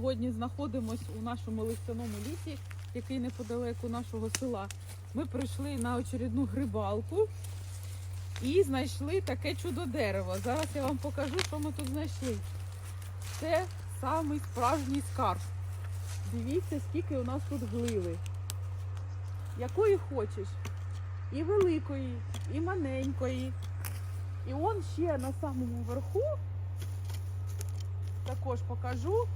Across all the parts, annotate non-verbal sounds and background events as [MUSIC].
Сьогодні знаходимось у нашому листяному лісі, який неподалеку нашого села. Ми прийшли на очередну грибалку і знайшли таке чудо дерево. Зараз я вам покажу, що ми тут знайшли. Це самий справжній скарб. Дивіться, скільки у нас тут гливи. Якої хочеш. І великої, і маленької. І он ще на самому верху також покажу.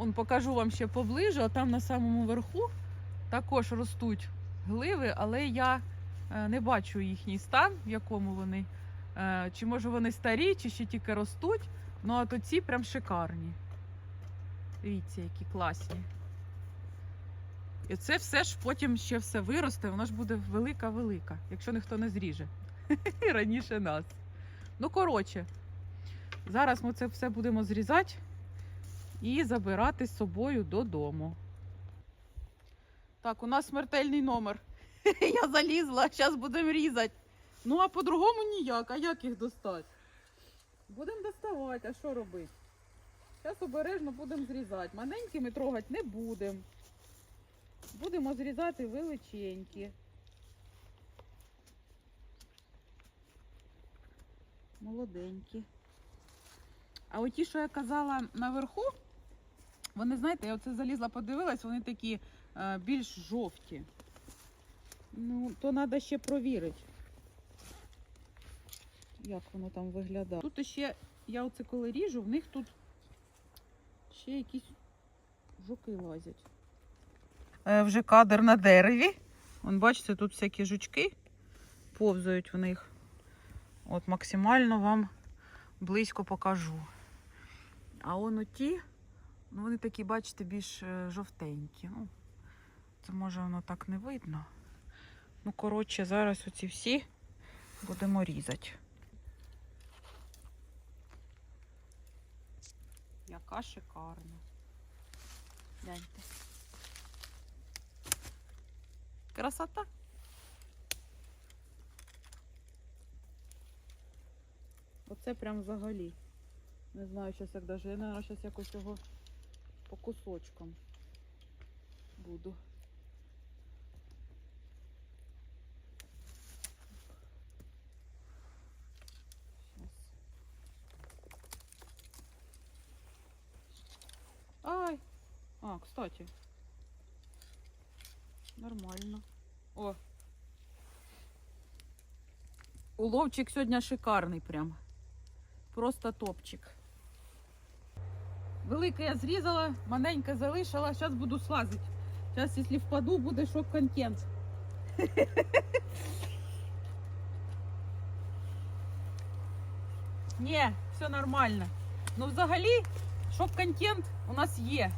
Он покажу вам ще поближе, а там на самому верху також ростуть гливи, але я е, не бачу їхній стан, в якому вони. Е, Чи може вони старі, чи ще тільки ростуть. Ну а то ці прям шикарні. Дивіться, які класні. І це все ж потім ще все виросте, воно ж буде велика-велика, якщо ніхто не зріже. [LAUGHS] Раніше нас. Ну, коротше, зараз ми це все будемо зрізати і забирати з собою додому. Так, у нас смертельний номер. [LAUGHS] Я залізла, зараз будемо різати. Ну, а по-другому ніяк. А як їх достати? Будемо доставати, а що робити? Зараз обережно будемо зрізати. Маленькими трогати не будемо. Будемо зрізати величенькі. Молоденькі. А оті, що я казала наверху, вони, знаєте, я оце залізла, подивилась, вони такі е, більш жовті. Ну, то треба ще провірити. Як воно там виглядає. Тут ще, я оце коли ріжу, в них тут ще якісь жуки лазять. Е, вже кадр на дереві. Вон, бачите, тут всякі жучки повзають в них. От максимально вам близько покажу. А он оті, ну вони такі, бачите, більш е, жовтенькі. Ну, це може воно так не видно. Ну, коротше, зараз оці всі будемо різати. Яка шикарна. Гляньте. Красота. Оце прям взагалі. Не знаю, зараз як даже. Я, наверное, зараз якось його по кусочкам буду. Ай! А, кстати. Нормально. О. Уловчик сьогодні шикарний прям. Просто топчик. Велике я зрізала, маленьке залишила, зараз буду слазити. Зараз, якщо впаду, буде шок-контент. [LAUGHS] Ні, все нормально. Ну, взагалі, шок-контент у нас є.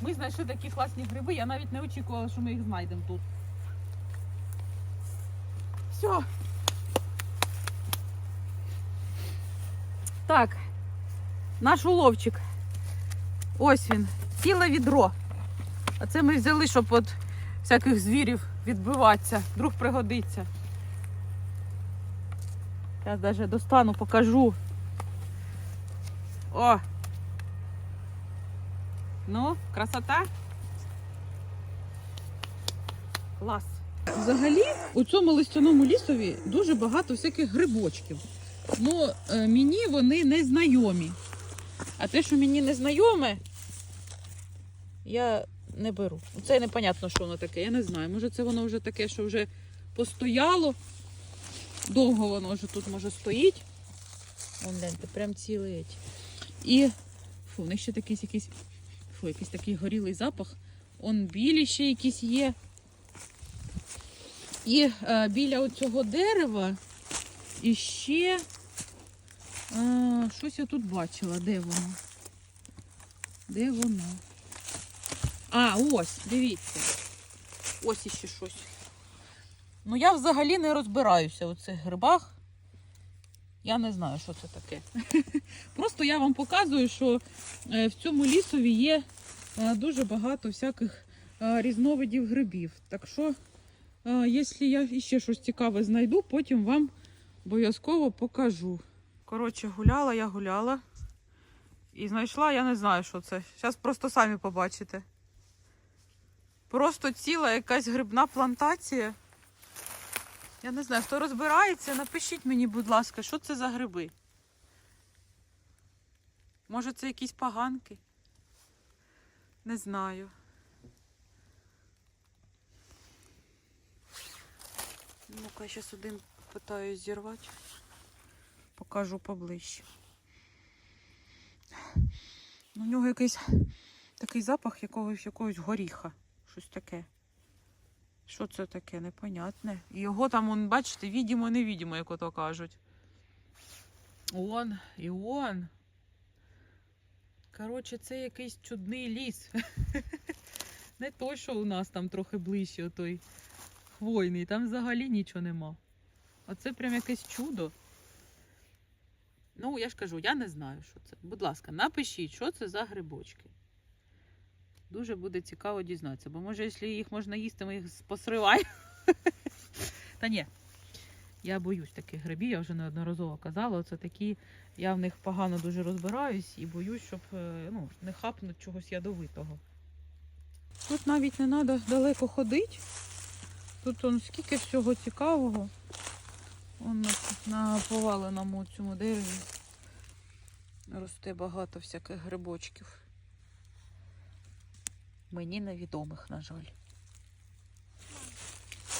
Ми знайшли такі класні гриби, я навіть не очікувала, що ми їх знайдемо тут. Все. Так, наш уловчик. Ось він, ціле відро. А це ми взяли, щоб от всяких звірів відбиватися. Вдруг пригодиться. Зараз навіть достану, покажу. О! Ну, красота. Клас. Взагалі, у цьому листяному лісові дуже багато всяких грибочків. Ну, е, мені вони не знайомі. А те, що мені не знайоме, я не беру. Це непонятно, що воно таке, я не знаю. Може, це воно вже таке, що вже постояло. Довго воно вже тут може стоїть. Вон гляньте, прям цілий. еті. І фу, в них ще такий якийсь, фу, якийсь такий горілий запах. Он білі ще якісь є. І е, біля цього дерева іще а, щось я тут бачила. Де воно? Де воно? А, ось, дивіться. Ось іще щось. Ну, я взагалі не розбираюся у цих грибах. Я не знаю, що це таке. [LAUGHS] Просто я вам показую, що е, в цьому лісові є е, дуже багато всяких е, різновидів грибів. Так що, якщо я ще щось цікаве знайду, потім вам обов'язково покажу. Коротше, гуляла, я гуляла. І знайшла, я не знаю, що це. Зараз просто самі побачите. Просто ціла якась грибна плантація. Я не знаю, хто розбирається, напишіть мені, будь ласка, що це за гриби. Може, це якісь поганки? Не знаю. Ну-ка, я зараз один питаюсь зірвати. Покажу поближче. У нього якийсь такий запах якогось якогось горіха. Щось таке. Що це таке? Непонятне. Його там, он, бачите, відімо, невідімо, як ото кажуть. Он, і он. Коротше, це якийсь чудний ліс. [LAUGHS] Не той, що у нас там трохи ближче, отой хвойний. Там взагалі нічого нема. Оце прям якесь чудо. Ну, я ж кажу, я не знаю, що це. Будь ласка, напишіть, що це за грибочки. Дуже буде цікаво дізнатися, бо може, якщо їх можна їсти, ми їх посриваємо. [LAUGHS] Та ні. Я боюсь таких грибів, я вже неодноразово казала. Оце такі, я в них погано дуже розбираюсь і боюсь, щоб е, ну, не хапнуть чогось ядовитого. Тут навіть не треба далеко ходити. Тут он скільки всього цікавого. Он на, поваленому цьому дереві росте багато всяких грибочків. Мені невідомих, на жаль.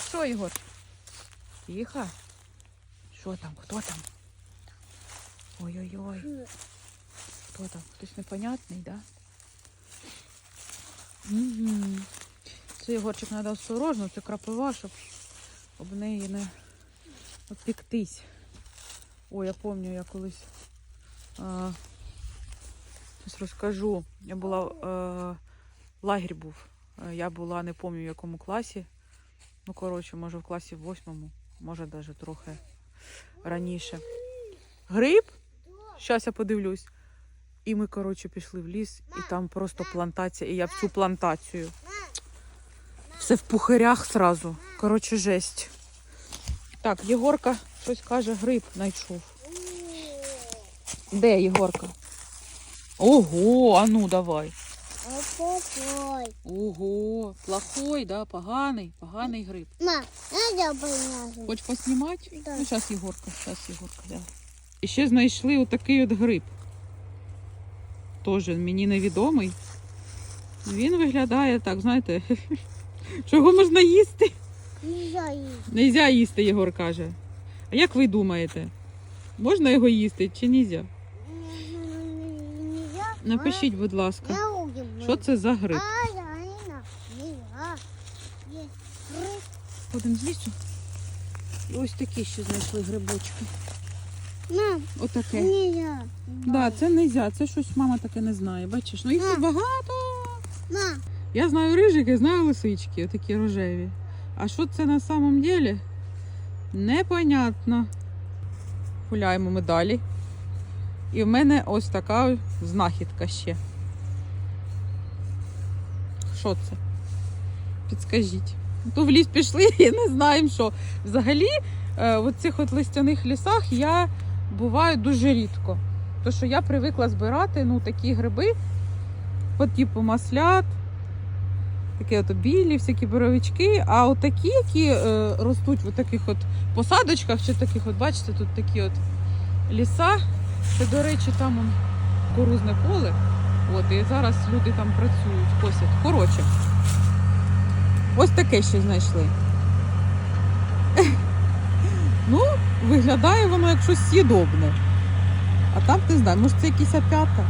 Що, Ігор? Тихо. Що там? Хто там? Ой-ой-ой. Хто там? Хтось непонятний, да? Угу. Це Єгорчик треба осторожно, це крапива, щоб об неї не опіктись. Ой, я пам'ятаю, я колись а, розкажу. Я була а, лагерь був. Е, Я була, не пам'ятаю, в якому класі. Ну, коротше, може в класі в восьмому, може навіть трохи раніше. Гриб? Зараз я подивлюсь. І ми, коротше, пішли в ліс, і там просто плантація, і я в цю плантацію. Все в пухирях сразу. Коротше, жесть. Так, Єгорка щось каже, гриб знайшов. Де Єгорка? Ого, а ну давай. Ой, Ого, плохой, да, поганий, поганий гриб. ма, надо понять. Хоч поснімати? Да. Ну, зараз Єгорка, зараз Єгорка, да. І ще знайшли отакий от гриб. Теж мені невідомий. Він виглядає так, знаєте, [LAUGHS] чого можна їсти? Нельзя есть. Нельзя їсти, Єгор каже. А як ви думаєте? Можна його їсти чи нельзя? Нельзя. Напишіть, будь ласка. Що це за гриб? Я. Ходимо з лісу. І ось такі ще знайшли грибочки. Мам, Отаке. нельзя. Да, це нельзя, це щось мама таке не знає. Бачиш, ну їх тут багато. Мам, Я знаю рижики, знаю лисички, такі рожеві. А що це на самом деле? Непонятно. Гуляємо ми далі. І в мене ось така знахідка ще. Що це? Підскажіть. То в ліс пішли [LAUGHS] і не знаємо, що. Взагалі, е, в цих от листяних лісах я буваю дуже рідко. Тому що я привикла збирати ну, такі гриби по типу маслят, такі от білі, всякі боровички. А от такі, які е, ростуть в таких от посадочках, чи таких, от, бачите, тут такі от ліса. Це, до речі, там он, кукурузне поле. От, і зараз люди там працюють, косять. Коротше, ось таке ще знайшли. [LAUGHS] Ну, виглядає воно як щось з'їдобне. А там не знаю, може це якісь опята.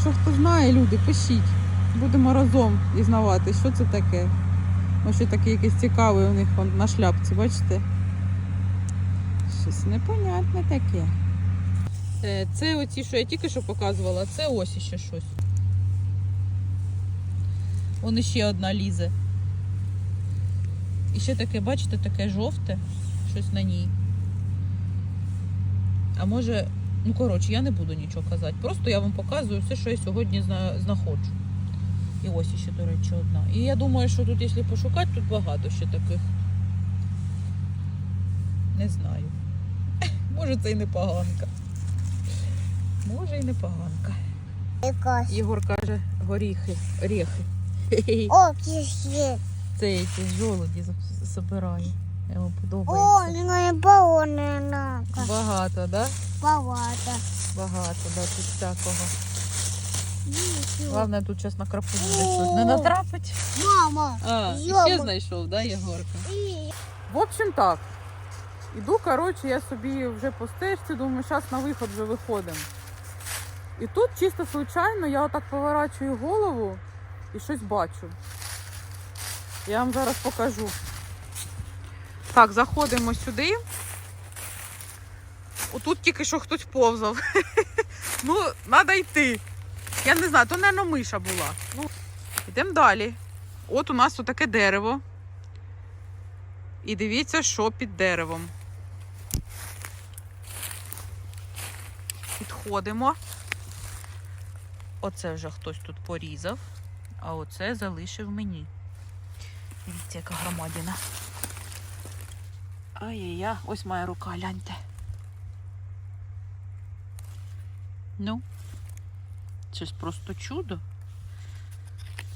Що хто знає, люди, пишіть. Будемо разом дізнавати, що це таке. Може таке якесь цікаве у них на шляпці, бачите? Щось непонятне таке. Е, Це оці, що я тільки що показувала, це ось іще щось. Вон іще одна лізе. І ще таке, бачите, таке жовте, щось на ній. А може, ну коротше, я не буду нічого казати. Просто я вам показую все, що я сьогодні знаходжу. І ось ще, до речі, одна. І я думаю, що тут, якщо пошукати, тут багато ще таких. Не знаю. [LAUGHS] Може, це і не поганка. Може і непоганка. Якась. Єгор каже, горіхи, орехи. О, [LAUGHS] є. Це якісь жолуді забирає. Йому О, подобається. не балонена. Багато, да? Багато. Багато, да, тут всякого. Головне тут час на крапу не натрапить. Мама. А, ще знайшов, да, Єгорка? В общем так. Іду, коротше, я собі вже по стежці, думаю, зараз на виход вже виходимо. І тут чисто случайно я отак поворачую голову і щось бачу. Я вам зараз покажу. Так, заходимо сюди. Отут тільки що хтось повзав. [LAUGHS] ну, треба йти. Я не знаю, то, мабуть, миша була. Ну, йдемо далі. От у нас отаке дерево. І дивіться, що під деревом. Підходимо. Оце вже хтось тут порізав, а оце залишив мені. Дивіться, яка громадіна. Ай-яй-я, ось моя рука, гляньте. Ну, це ж просто чудо.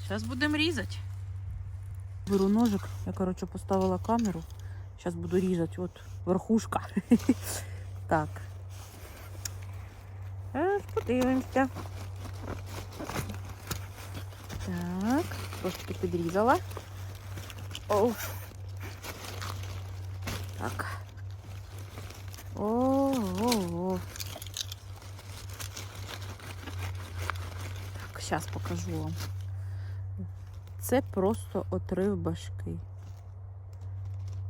Зараз будемо різати. Беру ножик, я, коротше, поставила камеру. Зараз буду різати. От верхушка. [LAUGHS] Так. Зараз подивимося. Так, трошки підрізала. Оу. Так. О-о-о. Так, зараз покажу вам. Це просто отрив башки.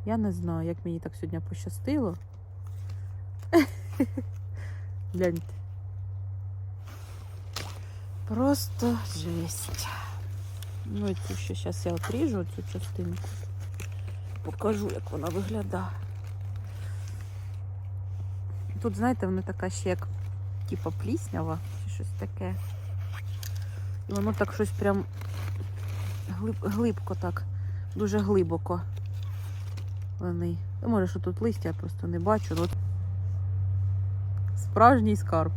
Я не знаю, як мені так сьогодні пощастило. [LAUGHS] Гляньте. Просто жесть. Ну цю ще зараз я отріжу цю частинку. Покажу, як вона виглядає. Тут, знаєте, вона така ще як типа пліснява чи щось таке. І воно так щось прям глиб, глибко так, дуже глибоко. Ну, може, що тут листя, я просто не бачу. Справжній скарб.